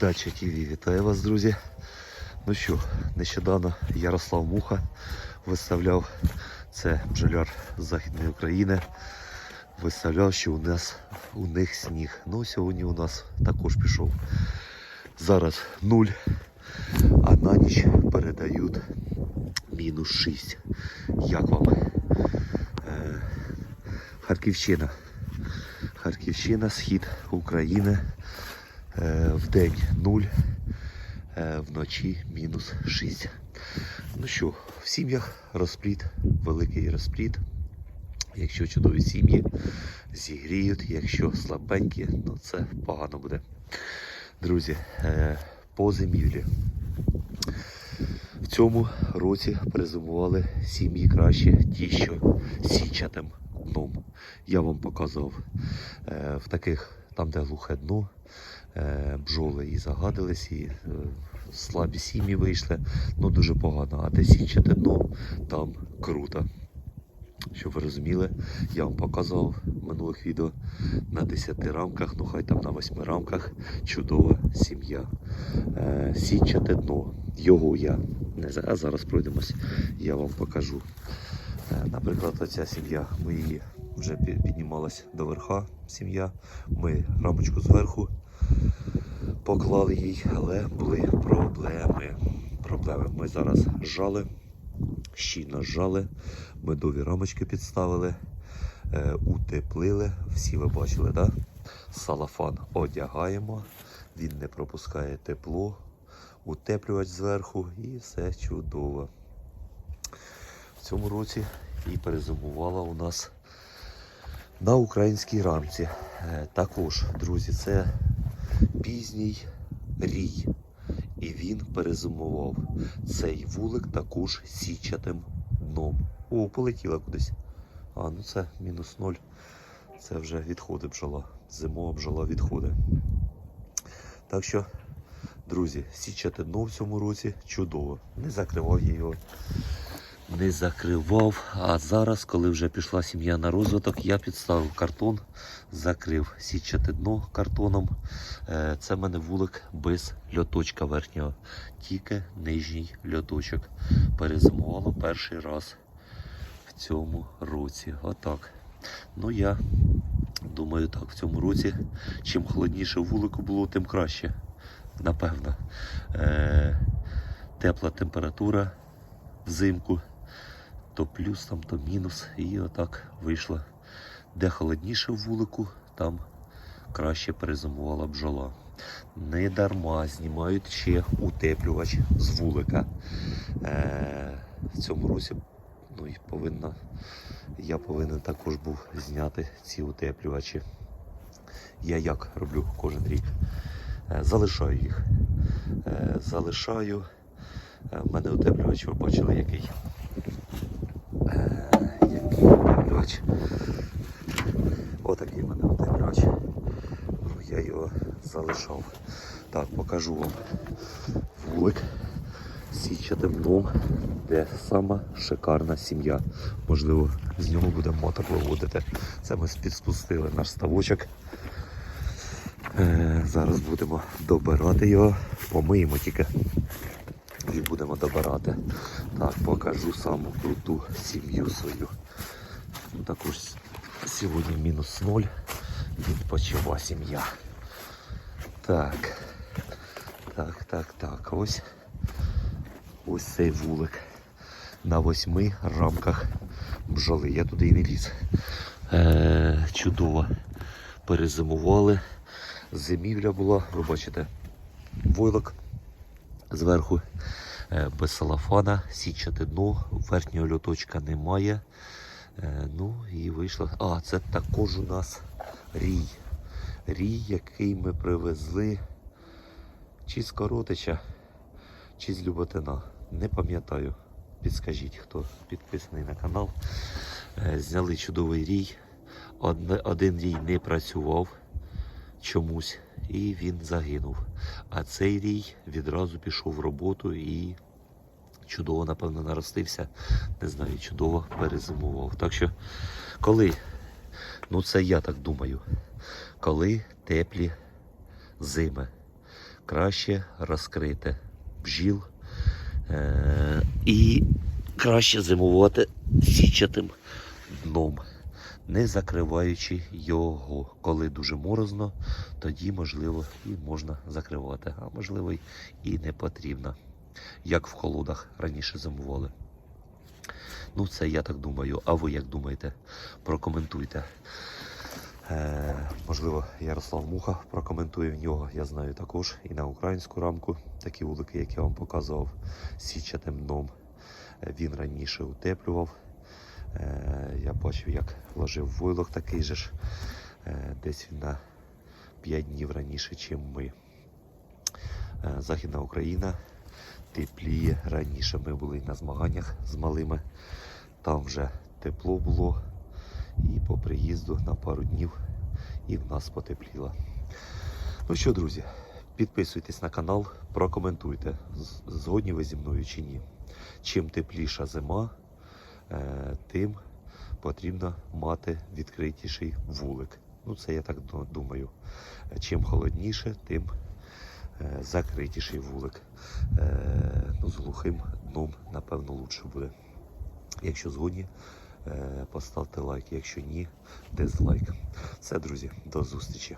Дача ТВ вітаю вас, друзі. Ну що, нещодавно Ярослав Муха виставляв, це бджоляр Західної України, виставляв, що у нас у них сніг. Ну, сьогодні у нас також пішов. Зараз нуль, а на ніч передають мінус 6. Як вам? Е, Харківщина. Харківщина, схід України. Е, в день 0, е, вночі мінус 6. Ну що, в сім'ях розпліт, великий розпліт. Якщо чудові сім'ї зігріють, якщо слабенькі, ну це погано буде. Друзі, е, по зимівлі. В цьому році перезимували сім'ї краще ті, що січатим дном. Я вам показав е, в таких, там де глухе дно, е, бджоли і загадились, і е, слабі сім'ї вийшли. Ну дуже погано. А де січате дно, там круто. Щоб ви розуміли, я вам показував в минулих відео на 10 рамках, ну хай там на 8 рамках чудова сім'я. Е, січате дно. Його я не а зараз пройдемось, я вам покажу. Е, Наприклад, оця сім'я, ми вже пі- піднімалась до верха сім'я. Ми рамочку зверху поклали їй, але були проблеми. Проблеми. Ми зараз жали, щільно жали, медові рамочки підставили, е, утеплили. Всі ви бачили. Да? Салафан одягаємо, він не пропускає тепло, утеплювач зверху і все чудово. В цьому році і перезимувала у нас на українській рамці. Е, Також, друзі, це пізній рій. І він перезимував. Цей вулик також січатим дном. О, полетіла кудись. А, ну це мінус ноль. Це вже відходи бджола. Зимова бджола відходи. Так що, друзі, січати дно в цьому році чудово. Не закривав його не закривав. А зараз, коли вже пішла сім'я на розвиток, я підставив картон, закрив січате дно картоном. Е, Це в мене вулик без льоточка верхнього, тільки нижній льоточок. Перезимувало перший раз в цьому році. Отак. Ну я думаю, так, в цьому році, чим холодніше вулику було, тим краще. Напевно. Е, тепла температура взимку то плюс, там, то мінус. І отак вийшло. Де холодніше в вулику, там краще перезимувала бджола. Не дарма знімають ще утеплювач з вулика. Е, в цьому році ну, і повинна, я повинен також був зняти ці утеплювачі. Я як роблю кожен рік? Е, залишаю їх. Е, залишаю. Е, в мене утеплювач, ви бачили, який Е, який утеплювач. Отакий мене утеплювач. Ну, я його залишав. Так, покажу вам вулик січатим дном, де сама шикарна сім'я. Можливо, з нього буде мотор виводити. Це ми підспустили наш ставочок. Е, зараз будемо добирати його, помиємо тільки і будемо добирати. Так, покажу саму круту сім'ю свою. Також сьогодні мінус ноль. Відпочива сім'я. Так. Так, так, так. Ось ось цей вулик. На восьми рамках бджоли. Я туди і не ліз. Е, чудово. Перезимували. Зимівля була, ви бачите, войлок зверху е, без салафана, січати дно, верхнього льоточка немає. Е, Ну і вийшло. А, це також у нас рій. Рій, який ми привезли чи з Коротича, чи з Люботина. Не пам'ятаю. Підскажіть, хто підписаний на канал. Е, Зняли чудовий рій. Один рій не працював чомусь, і він загинув. А цей рій відразу пішов в роботу і чудово, напевно, наростився. Не знаю, чудово перезимував. Так що, коли, ну це я так думаю, коли теплі зими, краще розкрити бджіл е- і краще зимувати січатим дном, не закриваючи його. Коли дуже морозно, тоді можливо і можна закривати, а можливо і не потрібно, як в холодах раніше зимували. Ну, це я так думаю. А ви як думаєте? Прокоментуйте. Е, можливо, Ярослав Муха прокоментує в нього. Я знаю також і на українську рамку такі вулики, як я вам показував, січатим дном. Е, Він раніше утеплював. Е, я бачив, як вложив войлок такий же ж. Е, десь він на 5 днів раніше, ніж ми. Е, Західна Україна тепліє раніше. Ми були на змаганнях з малими. Там вже тепло було. І по приїзду на пару днів і в нас потепліло. Ну що, друзі, підписуйтесь на канал, прокоментуйте, згодні ви зі мною чи ні. Чим тепліша зима, е, тим потрібно мати відкритіший вулик. Ну, це я так думаю. Чим холодніше, тим закритіший вулик. Е, ну, з глухим дном, напевно, лучше буде. Якщо згодні, е, поставте лайк. Якщо ні, дизлайк. Все, друзі, до зустрічі.